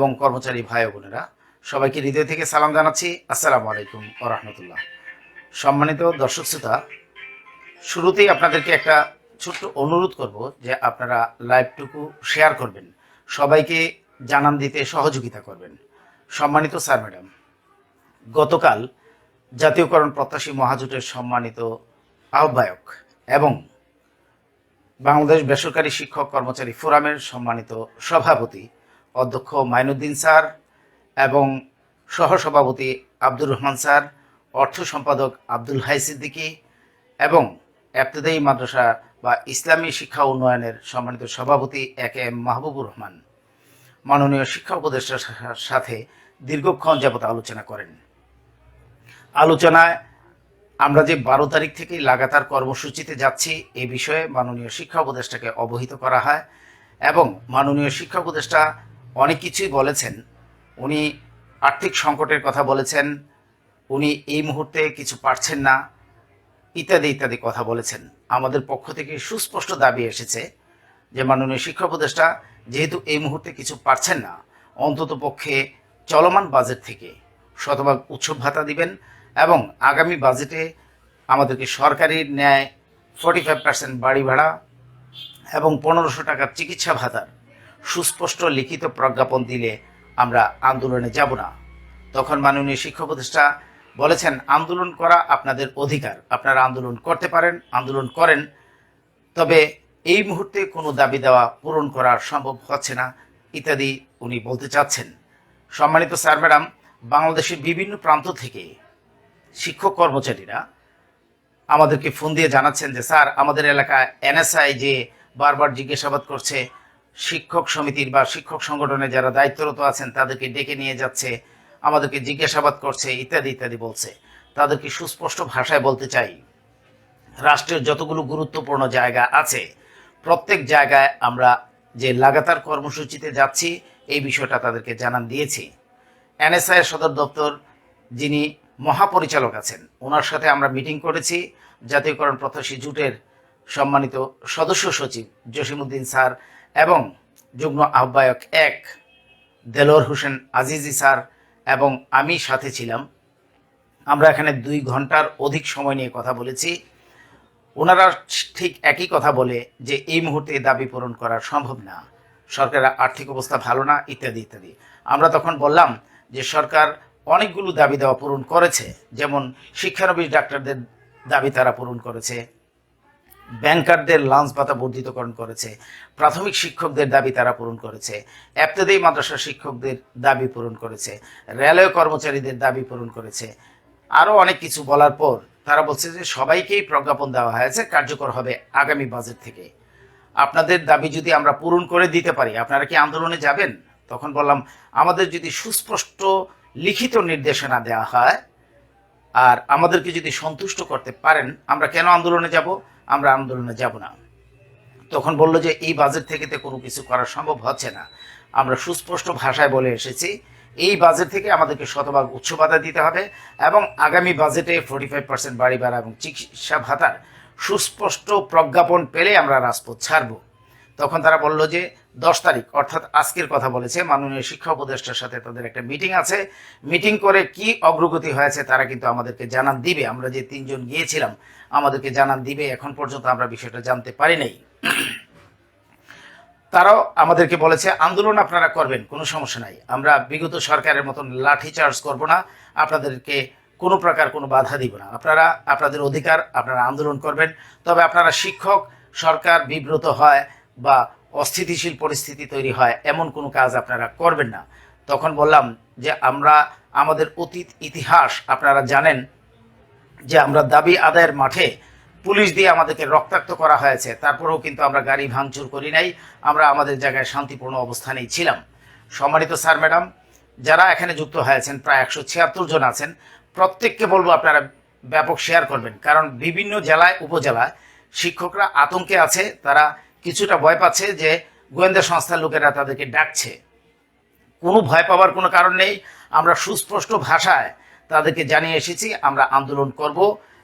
এবং কর্মচারী ভাই বোনেরা, সবাইকে হৃদয় থেকে সালাম জানাচ্ছি। আসসালামু আলাইকুম ও রহমতুল্লাহ। সম্মানিত দর্শক শ্রোতা, শুরুতেই আপনাদেরকে একটা ছোট্ট অনুরোধ করব যে আপনারা লাইভটুকু শেয়ার করবেন, সবাইকে জানান দিতে সহযোগিতা করবেন। সম্মানিত স্যার, ম্যাডাম, গতকাল জাতীয়করণ প্রত্যাশী মহাজোটের সম্মানিত আহ্বায়ক এবং বাংলাদেশ বেসরকারি শিক্ষক কর্মচারী ফোরামের সম্মানিত সভাপতি অধ্যক্ষ মাইনুদ্দিন স্যার এবং সহসভাপতি আব্দুর রহমান স্যার, অর্থ সম্পাদক আব্দুল হাই সিদ্দিকী এবং এফতেদায়ী মাদ্রাসা বা ইসলামী শিক্ষা উন্নয়নের সম্মানিত সভাপতি A K M Mahbubur Rahman. মাননীয় শিক্ষা উপদেষ্টার সাথে দীর্ঘক্ষণ যাবত আলোচনা করেন। আলোচনায় আমরা যে বারো তারিখ থেকে লাগাতার কর্মসূচিতে যাচ্ছি, এ বিষয়ে মাননীয় শিক্ষা উপদেষ্টাকে অবহিত করা হয় এবং মাননীয় শিক্ষা উপদেষ্টা অনেক কিছুই বলেছেন। উনি আর্থিক সংকটের কথা বলেছেন। উনি এই মুহূর্তে কিছু পারছেন না। ইত্যাদি ইত্যাদি কথা বলেছেন। আমাদের পক্ষ থেকে সুস্পষ্ট দাবি এসেছে যে, মাননীয় শিক্ষা উপদেষ্টা যেহেতু এই মুহূর্তে কিছু পারছেন না, অন্তত পক্ষে চলমান বাজেট থেকে শতভাগ উৎসব ভাতা দিবেন এবং আগামী বাজেটে আমাদেরকে সরকারি ন্যায় ফর্টি ফাইভ পার্সেন্ট বাড়ি ভাড়া এবং পনেরোশো টাকার চিকিৎসা ভাতার সুস্পষ্ট লিখিত প্রজ্ঞাপন দিলে আমরা আন্দোলনে যাব না। তখন মাননীয় শিক্ষা উপদেষ্টা বলেছেন, আন্দোলন করা আপনাদের অধিকার। আপনারা আন্দোলন করতে পারেন, আন্দোলন করেন। তবে এই মুহূর্তে কোনো দাবি দেওয়া পূরণ করা সম্ভব হচ্ছে না, ইত্যাদি উনি বলতে চাচ্ছেন। সম্মানিত স্যার, ম্যাডাম, বাংলাদেশের বিভিন্ন প্রান্ত থেকে শিক্ষক কর্মচারীরা আমাদেরকে ফোন দিয়ে জানাচ্ছেন যে, স্যার, আমাদের এলাকায় এনএসআই যে বারবার জিজ্ঞাসাবাদ করছে শিক্ষক সমিতির বা শিক্ষক সংগঠনে যারা দায়িত্বরত আছেন, তাদেরকে ডেকে নিয়ে যাচ্ছে, আমাদেরকে জিজ্ঞাসাবাদ করছে, ইত্যাদি ইত্যাদি বলছে। তাদেরকে সুস্পষ্ট ভাষায় বলতে চাই, রাষ্ট্রের যতগুলো গুরুত্বপূর্ণ জায়গা আছে, প্রত্যেক জায়গায় আমরা যে লাগাতার কর্মসূচিতে যাচ্ছি, এই বিষয়টা তাদেরকে জানান দিয়েছি। এনএসআই সদর দপ্তর যিনি মহাপরিচালক আছেন, ওনার সাথে আমরা মিটিং করেছি, জাতীয়করণ প্রত্যাশী জুটের সম্মানিত সদস্য সচিব জসিমউদ্দিন স্যার এবং যুগ্ম আহ্বায়ক এক দেলোর হোসেন আজিজি স্যার এবং আমি সাথে ছিলাম। আমরা এখানে দুই ঘণ্টার অধিক সময় নিয়ে কথা বলেছি। ওনারা ঠিক একই কথা বলে যে, এই মুহূর্তে দাবি পূরণ করা সম্ভব না। সরকারের আর্থিক অবস্থা ভালো না, ইত্যাদি ইত্যাদি। আমরা তখন বললাম যে, সরকার অনেকগুলো দাবি দেওয়া পূরণ করেছে। যেমন শিক্ষানবিশ ডাক্তারদের দাবি তারা পূরণ করেছে। ব্যাংকারদের লাঞ্চ ভাতা বর্ধিতকরণ করেছে। প্রাথমিক শিক্ষকদের দাবি তারা পূরণ করেছে। এপ্তেদেই মাদ্রাসা শিক্ষকদের দাবি পূরণ করেছে। রেলওয়ে কর্মচারীদের দাবি পূরণ করেছে। আরও অনেক কিছু বলার পর তারা বলছে যে সবাইকেই প্রজ্ঞাপন দেওয়া হয়েছে, কার্যকর হবে আগামী বাজেট থেকে। আপনাদের দাবি যদি আমরা পূরণ করে দিতে পারি, আপনারা কি আন্দোলনে যাবেন? তখন বললাম, আমাদের যদি সুস্পষ্ট লিখিত নির্দেশনা দেওয়া হয় আর আমাদেরকে যদি সন্তুষ্ট করতে পারেন, আমরা কেন আন্দোলনে যাব? আমরা আন্দোলনে যাব না। তখন বলল যে, এই বাজেট থেকে তো কোনো কিছু করা সম্ভব হচ্ছে না। আমরা সুস্পষ্ট ভাষায় বলে এসেছি, এই বাজেট থেকে আমাদেরকে শতভাগ উচ্চ ভাতা দিতে হবে এবং আগামী বাজেটে ফোর্টি ফাইভ পার্সেন্ট বাড়ি ভাড়া এবং চিকিৎসা ভাতার সুস্পষ্ট প্রজ্ঞাপন পেলে আমরা রাজপথ ছাড়ব। তখন তারা বলল যে দশ তারিখ, অর্থাৎ আজকের কথা বলেছে মাননীয় শিক্ষা উপদেষ্টার সাথে তাদের একটা মিটিং আছে। মিটিং করে কি অগ্রগতি হয়েছে তারা কিন্তু আমাদেরকে জানান দিবে। আমরা যে তিনজন গিয়েছিলাম, আমাদেরকে জানান দিবে। এখন পর্যন্ত আমরা বিষয়টা জানতে পারি নাই। তারাও আমাদেরকে বলেছে, আন্দোলন আপনারা করবেন, কোনো সমস্যা নাই। আমরা বিগত সরকারের মতন লাঠি চার্জ করব না। আপনাদেরকে কোনো প্রকার কোনো বাধা দিব না। আপনারা, আপনাদের অধিকার, আপনারা আন্দোলন করবেন। তবে আপনারা শিক্ষক, সরকার বিব্রত হয়। বা অস্থিতিশীল পরিস্থিতি তৈরি হয়, এমন কোনো কাজ আপনারা করবেন না। তখন বললাম যে, আমরা, আমাদের অতীত ইতিহাস আপনারা জানেন যে, আমরা দাবি আদায়ের মাঠে পুলিশ দিয়ে আমাদেরকে রক্তাক্ত করা হয়েছে। তারপরেও কিন্তু আমরা গাড়ি ভাঙচুর করি নাই, আমরা আমাদের জায়গায় শান্তিপূর্ণ অবস্থানেই ছিলাম। সম্মানিত স্যার, ম্যাডাম, যারা এখানে যুক্ত হয়েছেন, প্রায় একশো ছিয়াত্তর জন আছেন, প্রত্যেককে বলব আপনারা ব্যাপক শেয়ার করবেন। কারণ বিভিন্ন জেলায়, উপজেলায় শিক্ষকরা আতঙ্কে আছে, তারা কিছুটা ভয় পাচ্ছে যে গোয়েন্দা সংস্থার লোকেরা তাদেরকে ডাকছে। কোনো ভয় পাওয়ার কোনো কারণ নেই। আমরা সুস্পষ্ট ভাষায় তাদেরকে জানিয়ে এসেছি, আমরা আন্দোলন করব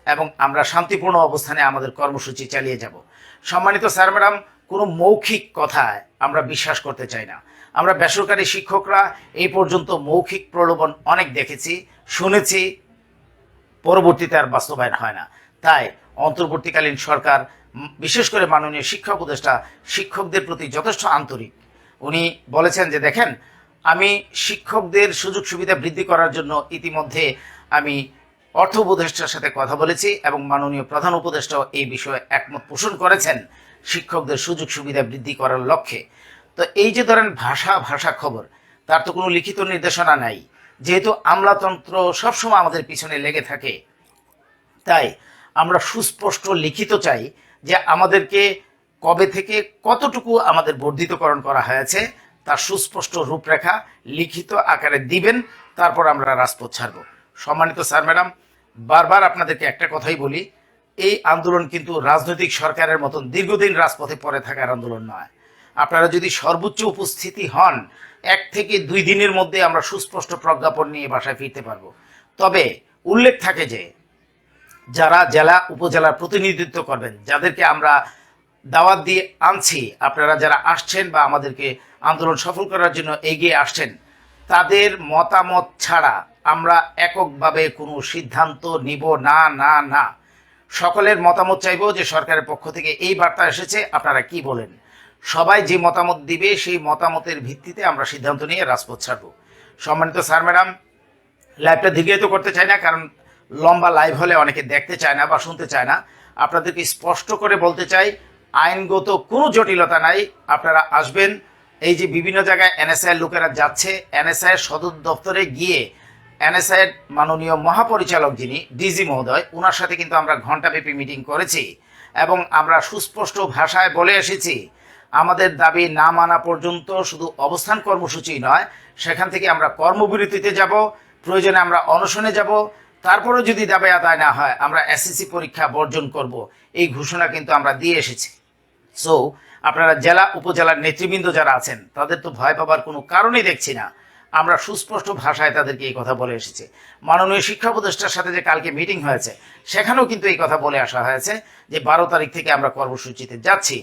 এবং আমরা শান্তিপূর্ণ অবস্থানে আমাদের কর্মসূচি চালিয়ে যাব। সম্মানিত স্যার ম্যাডাম, কোনো মৌখিক কথায় আমরা বিশ্বাস করতে চাই না। আমরা বেসরকারি শিক্ষকরা এই পর্যন্ত মৌখিক প্রলোভন অনেক দেখেছি, শুনেছি, পরবর্তীতে আর বাস্তবায়ন হয় না। তাই অন্তর্বর্তীকালীন সরকার বিশেষ করে মাননীয় শিক্ষা উপদেষ্টা শিক্ষকদের প্রতি যথেষ্ট আন্তরিক। উনি বলেছেন যে, দেখেন, আমি শিক্ষকদের সুযোগ সুবিধা বৃদ্ধি করার জন্য ইতিমধ্যে আমি অর্থ উপদেষ্টার সাথে কথা বলেছি এবং মাননীয় প্রধান উপদেষ্টাও এই বিষয়ে একমত পোষণ করেছেন শিক্ষকদের সুযোগ সুবিধা বৃদ্ধি করার লক্ষ্যে। তো এই যে ধরেন ভাষা ভাষা খবর, তার তো কোনো লিখিত নির্দেশনা নাই। যেহেতু আমলাতন্ত্র সবসময় আমাদের পিছনে লেগে থাকে, তাই আমরা সুস্পষ্ট লিখিত চাই যে আমাদেরকে কবে থেকে কতটুকু আমাদের বর্ধিতকরণ করা হয়েছে, তার সুস্পষ্ট রূপরেখা লিখিত আকারে দিবেন, তারপর আমরা রাজপথ ছাড়ব। সম্মানিত স্যার, ম্যাডাম, বারবার আপনাদেরকে একটা কথাই বলি, এই আন্দোলন কিন্তু রাজনৈতিক সরকারের মতন দীর্ঘদিন রাজপথে পরে থাকার আন্দোলন নয়। আপনারা যদি সর্বোচ্চ উপস্থিতি হন, এক থেকে দুই দিনের মধ্যে আমরা সুস্পষ্ট প্রজ্ঞাপন নিয়ে বাসায় ফিরতে পারব। তবে উল্লেখ থাকে যে যারা জেলা উপজেলার প্রতিনিধিত্ব করবেন, যাদেরকে আমরা দাওয়াত দিয়ে আনছি, আপনারা যারা আসছেন বা আমাদেরকে আন্দোলন সফল করার জন্য এগিয়ে আসছেন, তাদের মতামত ছাড়া আমরা এককভাবে কোনো সিদ্ধান্ত নিব না না না। সকলের মতামত চাইব যে সরকারের পক্ষ থেকে এই বার্তা এসেছে, আপনারা কি বলেন? সবাই যে মতামত দিবে, সেই মতামতের ভিত্তিতে আমরা সিদ্ধান্ত নিয়ে রাজপথ ছাড়বো। সম্মানিত স্যার, ম্যাডাম লাইভটা দীর্ঘায়িত করতে চাই না, কারণ লম্বা লাইভ হলে অনেকে দেখতে চায় না বা শুনতে চায় না। আপনাদেরকে স্পষ্ট করে বলতে চাই, আইনগত কোনো জটিলতা নাই। আপনারা আসবেন, এই যে বিভিন্ন জায়গায় এনএসআই লোকেরা যাচ্ছে এনএসআই সদর দপ্তরে গিয়ে এনএসআই এর মাননীয় মহাপরিচালক যিনি ডিজি মহোদয় ওনার সাথে কিন্তু আমরা ঘণ্টাব্যাপী মিটিং করেছি এবং আমরা সুস্পষ্ট ভাষায় বলে এসেছি, আমাদের দাবি না মানা পর্যন্ত শুধু অবস্থান কর্মসূচি নয়, সেখান থেকে আমরা কর্মবিরতিতে যাব, প্রয়োজনে আমরা অনশনে যাব তারপরেও যদি দাবি আদায় না হয়, আমরা এসএসসি পরীক্ষা বর্জন করব। এই ঘোষণা কিন্তু আমরা দিয়ে এসেছি। সো আপনারা জেলা, উপজেলার নেতৃবৃন্দ যারা আছেন, তাদের তো ভয় পাবার কোনো কারণই দেখছি না। আমরা সুস্পষ্ট ভাষায় তাদেরকে এই কথা বলে এসেছি। মাননীয় শিক্ষা উপদেষ্টার সাথে যে কালকে মিটিং হয়েছে, সেখানেও কিন্তু এই কথা বলে আসা হয়েছে যে বারো তারিখ থেকে আমরা কর্মসূচিতে যাচ্ছি।